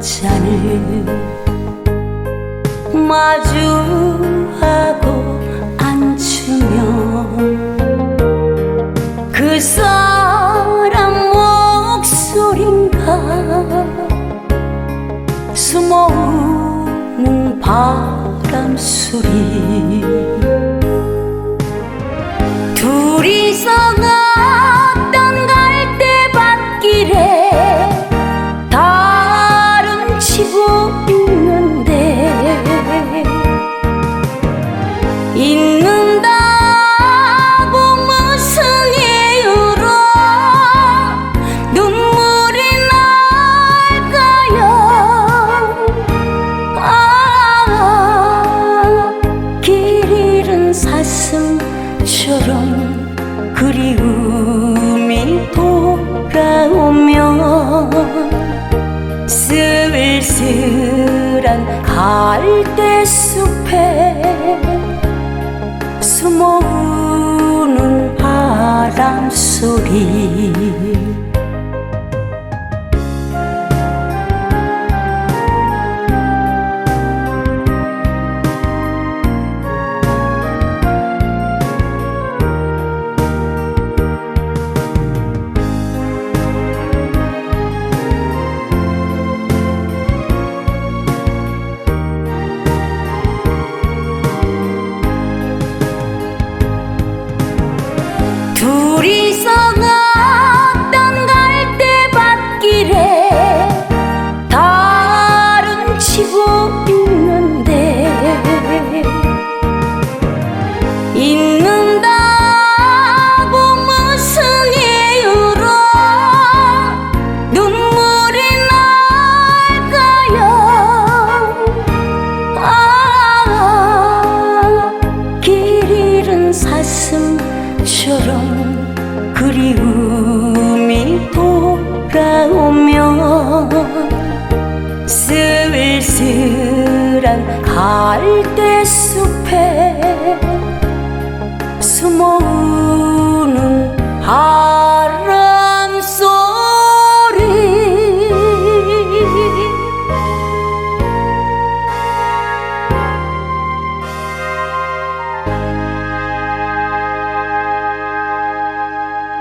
잔을 마주하고 앉으면 그 사람 목소린가 숨어오는 바람 소리 사슴처럼 그리움이 돌아오면 쓸쓸한 갈대 숲에 숨어오는 바람 소리 있는데 있는다고 무슨 이유로 눈물이 날까요? 아, 길 잃은 사슴처럼 날